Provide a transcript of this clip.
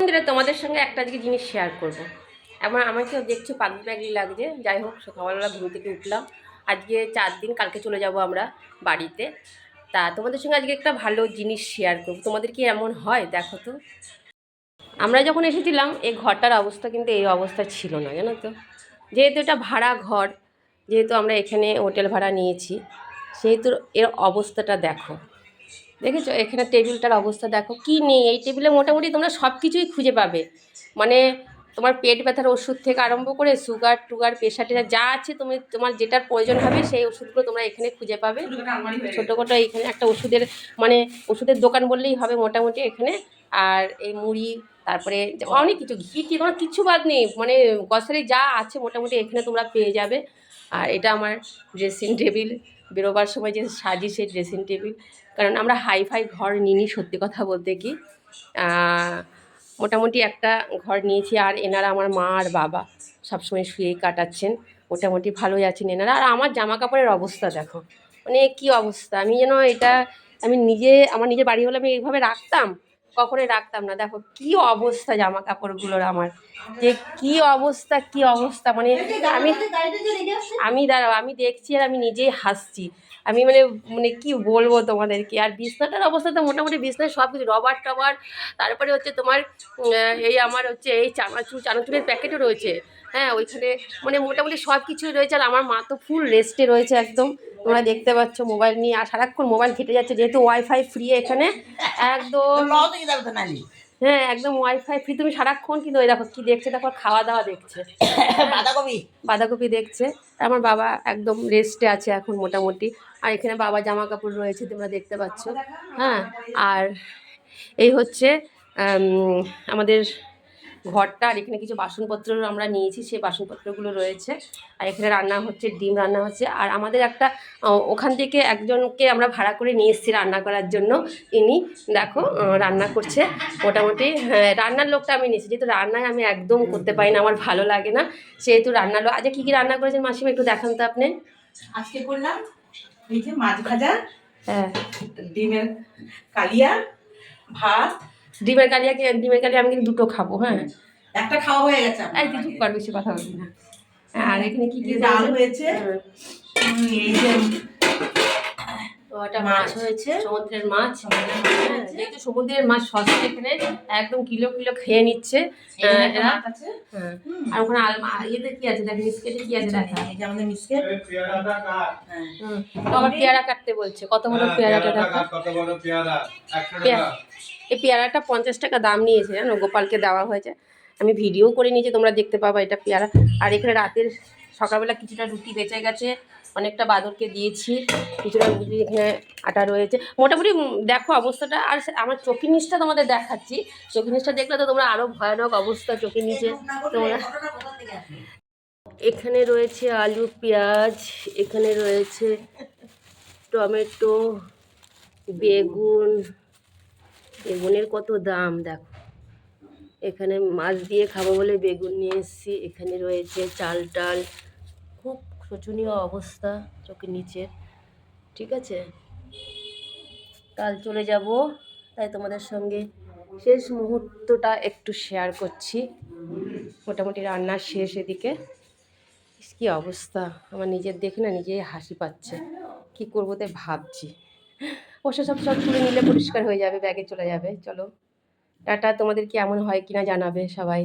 বন্ধুরা, তোমাদের সঙ্গে একটা আজকে জিনিস শেয়ার করব। আমার আমাকে দেখছ, পাগলি পাগলি লাগছে। যাই হোক, সকালবেলা ঘুম থেকে উঠলাম। আজকে চার দিন, কালকে চলে যাব আমরা বাড়িতে। তা তোমাদের সঙ্গে আজকে একটা ভালো জিনিস শেয়ার করব। তোমাদের কি এমন হয়? দেখো তো। আমরা যখন এসেছিলাম এই ঘরটার অবস্থা কিন্তু এই অবস্থা ছিল না, জানো তো। যেহেতু এটা ভাড়া ঘর, যেহেতু আমরা এখানে হোটেল ভাড়া নিয়েছি, সেহেতু এর অবস্থাটা দেখো। দেখেছ? এখানে টেবিলটার অবস্থা দেখো। কি নেই? এই টেবিলে মোটামুটি তোমরা সব কিছুই খুঁজে পাবে। মানে তোমার পেট ব্যথার ওষুধ থেকে আরম্ভ করে সুগার টুগার প্রেশার টেশার যা আছে তুমি তোমার যেটার প্রয়োজন হবে সেই ওষুধগুলো তোমরা এখানে খুঁজে পাবে। ছোটোখাটো এখানে একটা ওষুধের মানে ওষুধের দোকান বললেই হবে মোটামুটি এখানে। আর এই মুড়ি তারপরে অনেক কিছু ঘি টি তোমার কিছু বাদ নেই। মানে গ্রসারি যা আছে মোটামুটি এখানে তোমরা পেয়ে যাবে। আর এটা আমার ড্রেসিং টেবিল বেরোবার সময় যে সাজি সেই ড্রেসিং টেবিল কারণ আমরা হাই ফাই ঘর নিইনি, সত্যি কথা বলতে কি। মোটামুটি একটা ঘর নিয়েছি আর এনারা আমার মা আর বাবা সবসময় শুয়েই কাটাচ্ছেন। মোটামুটি ভালোই আছেন এনারা। আর আমার জামা কাপড়ের অবস্থা দেখো। মানে কি অবস্থা? আমি যেন এটা আমি নিজে, আমার নিজের বাড়ি হলে আমি এইভাবে রাখতাম। কখনোই রাখতাম না। দেখো, কি অবস্থা জামা কাপড়গুলোর আমার। যে কি অবস্থা কি অবস্থা মানে আমি আমি দাঁড়াও, আমি দেখছি আর আমি নিজেই হাসছি। আমি মানে মানে কি বলব তোমাদেরকে? আর বিছনাটার অবস্থা তো মোটামুটি বিছনায় সব কিছু রবার টবার, তারপরে হচ্ছে তোমার এই আমার হচ্ছে এই চানাচুর, চানাচুরের প্যাকেটও রয়েছে। হ্যাঁ ওইখানে মানে মোটামুটি সব কিছুই রয়েছে আর আমার মা তো ফুল রেস্টে রয়েছে একদম। তোমরা দেখতে পাচ্ছ মোবাইল নিয়ে আর সারাক্ষণ মোবাইল ঘেটে যাচ্ছে যেহেতু ওয়াইফাই ফ্রি এখানে একদম হ্যাঁ একদম ওয়াইফাই ফ্রি তুমি সারাক্ষণ কিন্তু ওই দেখো কি দেখছে দেখো খাওয়া দাওয়া দেখছে। বাঁধাকপি? বাঁধাকপি দেখছে আমার বাবা একদম রেস্টে আছে এখন মোটামুটি। আর এখানে বাবা জামা কাপড় রয়েছে তোমরা দেখতে পাচ্ছ। হ্যাঁ আর এই হচ্ছে আমাদের ঘরটা আর এখানে কিছু বাসনপত্র আমরা নিয়েছি সেই বাসনপত্রগুলো রয়েছে। আর এখানে রান্না হচ্ছে ডিম রান্না হচ্ছে। আর আমাদের একটা ওখান থেকে একজনকে আমরা ভাড়া করে নিয়ে এসেছি রান্না করার জন্য। ইনি দেখো রান্না করছে। মোটামুটি হ্যাঁ রান্নার লোকটা আমি নিয়েছি। যেহেতু রান্নায় আমি একদম করতে পারি না আমার ভালো লাগে না সেহেতু রান্নার লোক আজকে কী কী রান্না করেছেন মাসিমা? একটু দেখান তো আপনি। আজকে করলাম এই যে মাছ ভাজা হ্যাঁ। ডিমের কালিয়া ভাত ডিমের কালিয়া কি ডিমের কালিয়া আমি কিন্তু দুটো খাব হ্যাঁ। একটা খাওয়া হয়ে গেছে আমার। এই তুই চুপ কর বেশি কথা বলবি না। হ্যাঁ, আর এখানে কি কি ডাল হয়েছে? হ্যাঁ। এই যে একটা মাছ হয়েছে। সমুদ্রের মাছ। হ্যাঁ, যেহেতু সমুদ্রের মাছ সস্তা এখানে একদম কিলো কিলো খেয়ে নিচ্ছে এরা। হ্যাঁ। হুম। আর ওখানে আলমা ইয়েতে কি আছে? দেখ বিস্কেটে কি আছে? দেখা। আমাদের মিসকেট হ্যাঁ। হুম। তো আবার পেয়ারা কাটতে বলছে। কত বড় পেয়ারাটা দেখা? কত বড় পেয়ারা? পেয়ারা। এই পেয়ারাটা পঞ্চাশ টাকা দাম নিয়েছে, জানো? গোপালকে দেওয়া হয়েছে। আমি ভিডিও করে নিয়েছি তোমরা দেখতে পাবা এটা পেয়ারা। আর এখানে রাতের সকালবেলা কিছুটা রুটি বেঁচে গেছে, অনেকটা বাদরকে দিয়েছি, কিছুটা রুটি এখানে আটা রয়েছে। মোটামুটি দেখো অবস্থাটা। আর আমার চোখের নিচটা তোমাদের দেখাচ্ছি। চোখের নিচটা দেখলে তো তোমরা আরও ভয়ানক অবস্থা চোখের নিচে। তোমরা এখানে রয়েছে আলু, পেঁয়াজ, এখানে রয়েছে টমেটো, বেগুন বেগুনের কত দাম, দেখো। এখানে মাছ দিয়ে খাব বলে বেগুন নিয়ে এসেছি, এখানে রয়েছে চাল টাল। খুব শোচনীয় অবস্থা চোখের নিচের, ঠিক আছে? কাল চলে যাব, তাই তোমাদের সঙ্গে শেষ মুহূর্তটা একটু শেয়ার করছি। মোটামুটি রান্নার শেষ এদিকে। কি অবস্থা। আমার নিজের দেখে না নিজেই হাসি পাচ্ছে। কি করব তাই ভাবছি। অবশ্য সব সব তুলে নিলে পরিষ্কার হয়ে যাবে, ব্যাগে চলে যাবে। চলো। টাটা, তোমাদের কেমন হয় কিনা জানাবে সবাই।